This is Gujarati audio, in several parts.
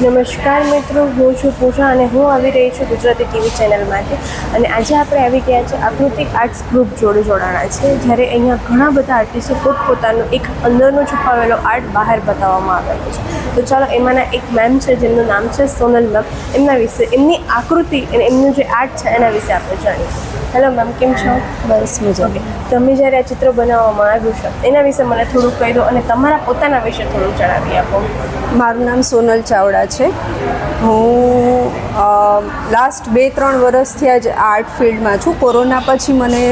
નમસ્કાર મિત્રો, હું છું પૂજા અને હું આવી રહી છું ગુજરાતી ટીવી ચેનલમાંથી. અને આજે આપણે આવી ગયા છે આકૃતિક આર્ટ્સ ગ્રુપ જોડે જોડાણા છે, જ્યારે અહીંયા ઘણા બધા આર્ટિસ્ટો પોતપોતાનો એક અંદરનો છુપાવેલો આર્ટ બહાર બતાવવામાં આવેલો છે. તો ચાલો, એમાંના એક મેમ છે, જેમનું નામ છે સોનલ મેમ એમના વિશે, એમની આકૃતિ અને એમનું જે આર્ટ છે, એના વિશે આપણે જાણીએ હેલો મેમ કેમ છો? બસ મજા તમે જ્યારે આ ચિત્ર બનાવવામાં આવ્યું છે એના વિશે મને થોડુંક કહી દો અને તમારા પોતાના વિશે થોડું જણાવી આપો. મારું નામ સોનલ ચાવડા છે. હું લાસ્ટ બે ત્રણ વર્ષથી આ જ આર્ટ ફિલ્ડમાં છું. કોરોના પછી મને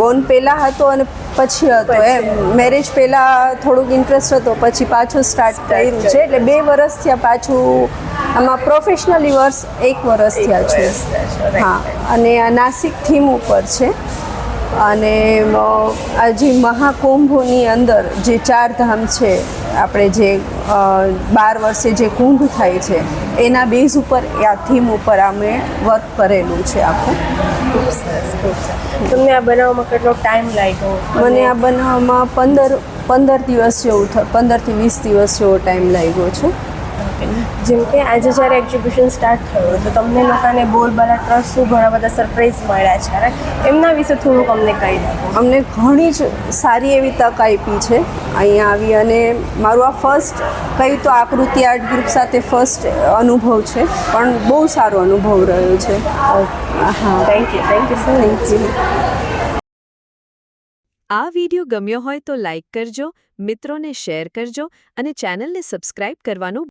બોન પહેલાં હતો અને પછી હતો એમ. મેરેજ પહેલાં થોડુંક ઇન્ટરેસ્ટ હતો પછી પાછું સ્ટાર્ટ કર્યું છે. એટલે બે વર્ષથી આ પાછું આમાં પ્રોફેશનલ રિવર્સ એક વર્ષ થયા છે, હા અને આ નાસિક થીમ ઉપર છે. અને આ જે મહાકુંભની અંદર જે ચાર ધામ છે આપણે જે બાર વર્ષે જે કુંભ થાય છે એના બેઝ ઉપર આ થીમ ઉપર અમે વર્ક કરેલું છે આખું. ખૂબ સરસ ખૂબ સરસ તમને આ બનાવવામાં કેટલો ટાઈમ લાગ્યો? મને આ બનાવવામાં પંદર પંદર દિવસ જેવું પંદરથી વીસ દિવસ જેવો ટાઈમ લાગ્યો છે. જેમ કે આજે જ્યારે એક્ઝિબિશન સ્ટાર્ટ થયું તો તમને લોકોને બોલબાલા ટ્રસ્ટ ઘણા બધા સરપ્રાઈઝ મળ્યા છે right? એમના વિશે થોડુંક અમને કહી દો. અમને ઘણી જ સારી એવી તક આપી છે. અહીંયા આવી અને મારું આ ફર્સ્ટ કહ્યું તો આકૃતિ આર્ટ ગ્રુપ સાથે ફર્સ્ટ અનુભવ છે પણ બહુ સારો અનુભવ રહ્યો છે. હા. Thank you thank you so much આ વીડિયો ગમ્યો હોય તો લાઈક કરજો મિત્રોને શેર કરજો અને ચેનલને સબસ્ક્રાઇબ કરવાનું